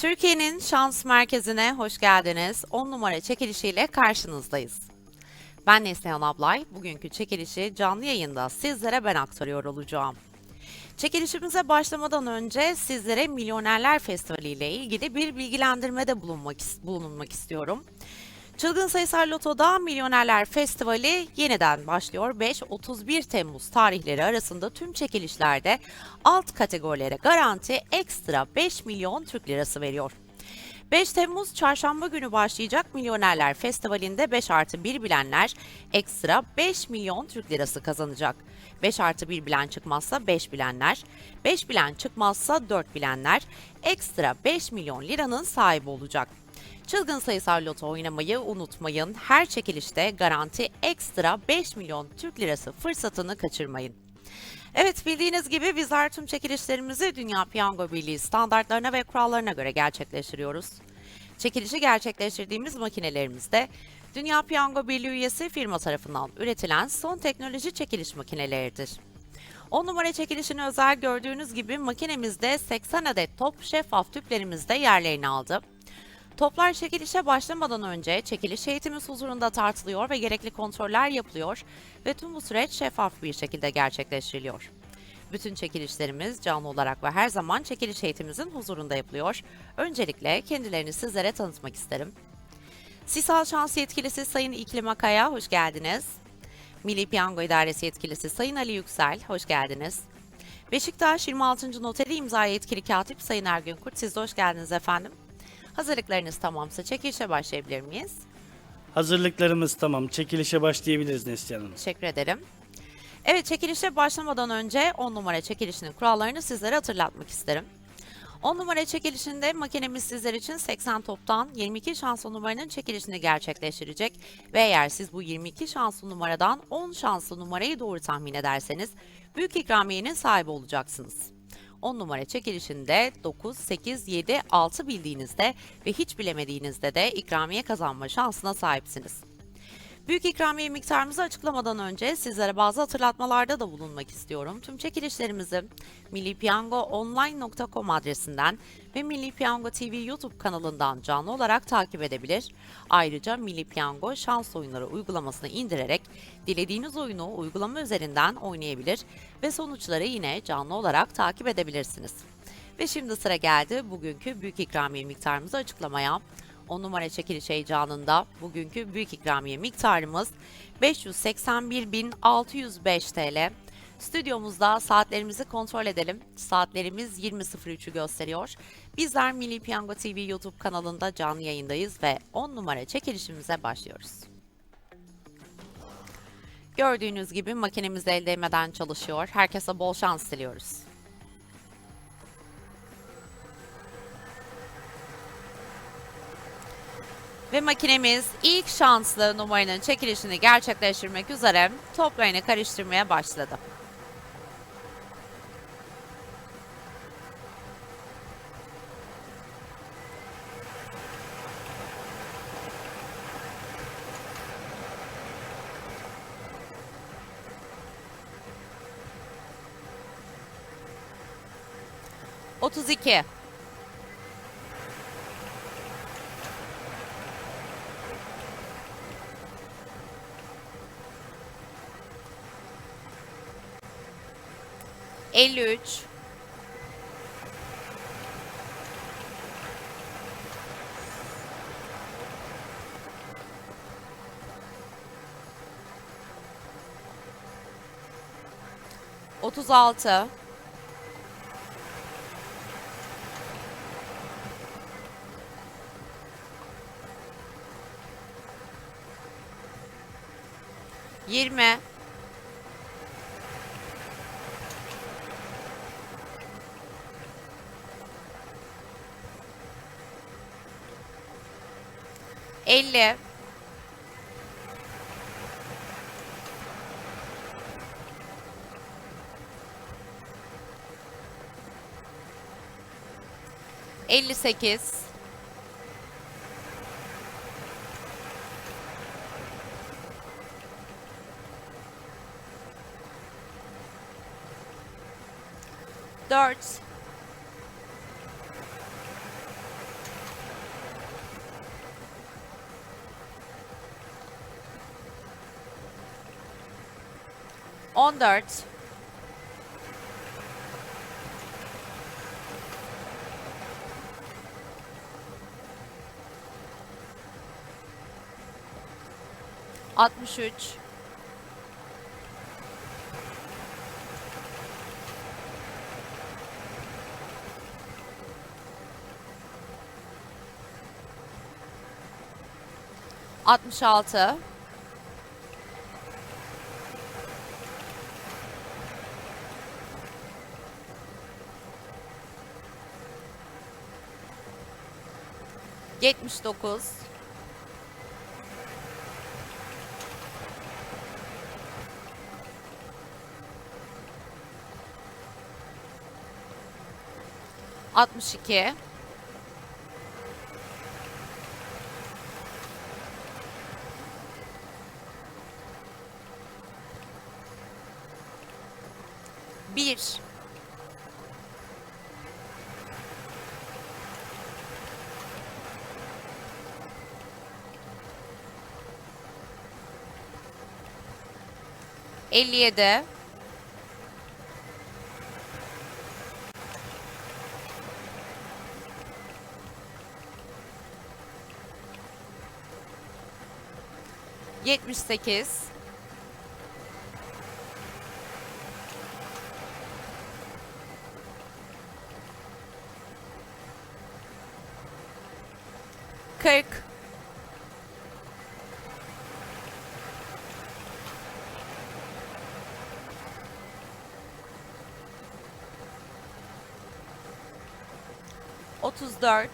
Türkiye'nin şans merkezine hoş geldiniz. 10 numara çekilişiyle karşınızdayız. Ben Neslihan Ablay. Bugünkü çekilişi canlı yayında sizlere ben aktarıyor olacağım. Çekilişimize başlamadan önce sizlere Milyonerler Festivali ile ilgili bir bilgilendirmede bulunmak, bulunmak istiyorum. Çılgın Sayısal Loto'da Milyonerler Festivali yeniden başlıyor. 5-31 Temmuz tarihleri arasında tüm çekilişlerde alt kategorilere garanti ekstra 5 milyon Türk lirası veriyor. 5 Temmuz çarşamba günü başlayacak Milyonerler Festivali'nde 5 artı 1 bilenler ekstra 5 milyon Türk lirası kazanacak. 5 artı 1 bilen çıkmazsa 5 bilenler, 5 bilen çıkmazsa 4 bilenler ekstra 5 milyon liranın sahibi olacak. Çılgın sayısal loto oynamayı unutmayın. Her çekilişte garanti ekstra 5 milyon Türk lirası fırsatını kaçırmayın. Evet bildiğiniz gibi bizler tüm çekilişlerimizi Dünya Piyango Birliği standartlarına ve kurallarına göre gerçekleştiriyoruz. Çekilişi gerçekleştirdiğimiz makinelerimizde Dünya Piyango Birliği üyesi firma tarafından üretilen son teknoloji çekiliş makineleridir. 10 numara çekilişini özel gördüğünüz gibi makinemizde 80 adet top şeffaf tüplerimizde yerlerini aldı. Toplar çekilişe başlamadan önce çekiliş heyetimiz huzurunda tartılıyor ve gerekli kontroller yapılıyor ve tüm bu süreç şeffaf bir şekilde gerçekleştiriliyor. Bütün çekilişlerimiz canlı olarak ve her zaman çekiliş heyetimizin huzurunda yapılıyor. Öncelikle kendilerini sizlere tanıtmak isterim. Sisal Şans Yetkilisi Sayın İklim Akaya, hoş geldiniz. Milli Piyango İdaresi Yetkilisi Sayın Ali Yüksel, hoş geldiniz. Beşiktaş 26. Noteri İmza Yetkili Katip Sayın Ergün Kurt, siz de hoş geldiniz efendim. Hazırlıklarınız tamamsa çekilişe başlayabilir miyiz? Hazırlıklarımız tamam. Çekilişe başlayabiliriz Neslihan Hanım. Teşekkür ederim. Evet çekilişe başlamadan önce 10 numara çekilişinin kurallarını sizlere hatırlatmak isterim. 10 numara çekilişinde makinemiz sizler için 80 toptan 22 şanslı numaranın çekilişini gerçekleştirecek ve eğer siz bu 22 şanslı numaradan 10 şanslı numarayı doğru tahmin ederseniz büyük ikramiyenin sahibi olacaksınız. 10 numara çekilişinde 9, 8, 7, 6 bildiğinizde ve hiç bilemediğinizde de ikramiye kazanma şansına sahipsiniz. Büyük ikramiye miktarımızı açıklamadan önce sizlere bazı hatırlatmalarda da bulunmak istiyorum. Tüm çekilişlerimizi millipiyangoonline.com adresinden ve Milli Piyango TV YouTube kanalından canlı olarak takip edebilir. Ayrıca Milli Piyango şans oyunları uygulamasını indirerek dilediğiniz oyunu uygulama üzerinden oynayabilir ve sonuçları yine canlı olarak takip edebilirsiniz. Ve şimdi sıra geldi bugünkü büyük ikramiye miktarımızı açıklamaya. 10 numara çekiliş heyecanında bugünkü büyük ikramiye miktarımız 581.605 TL. Stüdyomuzda saatlerimizi kontrol edelim. Saatlerimiz 20.03'ü gösteriyor. Bizler Milli Piyango TV YouTube kanalında canlı yayındayız ve 10 numara çekilişimize başlıyoruz. Gördüğünüz gibi makinemiz el değmeden çalışıyor. Herkese bol şans diliyoruz. Ve makinemiz ilk şanslı numaranın çekilişini gerçekleştirmek üzere toplarını karıştırmaya başladı. Otuz iki. Elli üç. Otuz altı. Yirmi. Elli. Elli sekiz. Dört. 14 63 66 79 62 1 57 78 40 34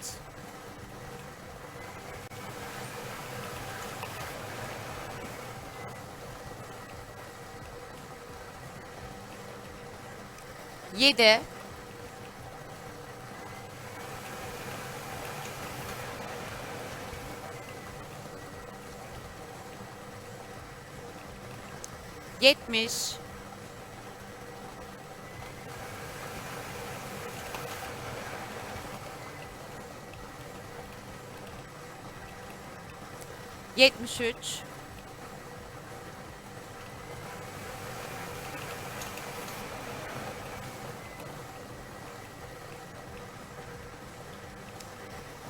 7 70 73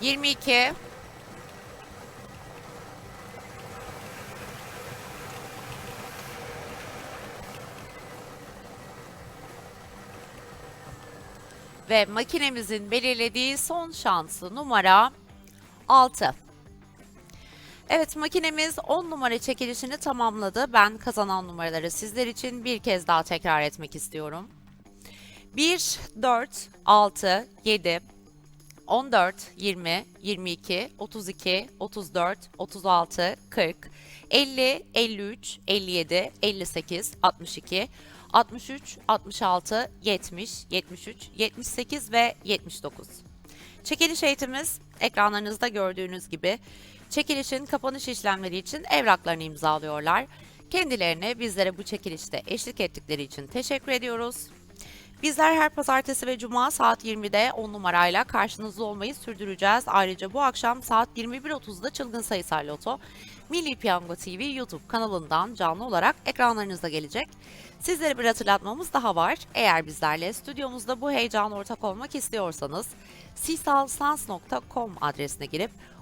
22 ve makinemizin belirlediği son şansı numara 6. Evet makinemiz 10 numara çekilişini tamamladı. Ben kazanan numaraları sizler için bir kez daha tekrar etmek istiyorum. 1, 4, 6, 7, 14, 20, 22, 32, 34, 36, 40, 50, 53, 57, 58, 62, 63, 66, 70, 73, 78 ve 79. Çekiliş eğitimimiz ekranlarınızda gördüğünüz gibi çekilişin kapanış işlemleri için evraklarını imzalıyorlar. Kendilerine bizlere bu çekilişte eşlik ettikleri için teşekkür ediyoruz. Bizler her pazartesi ve cuma saat 20'de 10 numarayla karşınızda olmayı sürdüreceğiz. Ayrıca bu akşam saat 21.30'da Çılgın Sayısal Loto Milli Piyango TV YouTube kanalından canlı olarak ekranlarınıza gelecek. Sizlere bir hatırlatmamız daha var. Eğer bizlerle stüdyomuzda bu heyecana ortak olmak istiyorsanız sisalsans.com adresine girip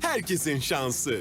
herkesin şansı.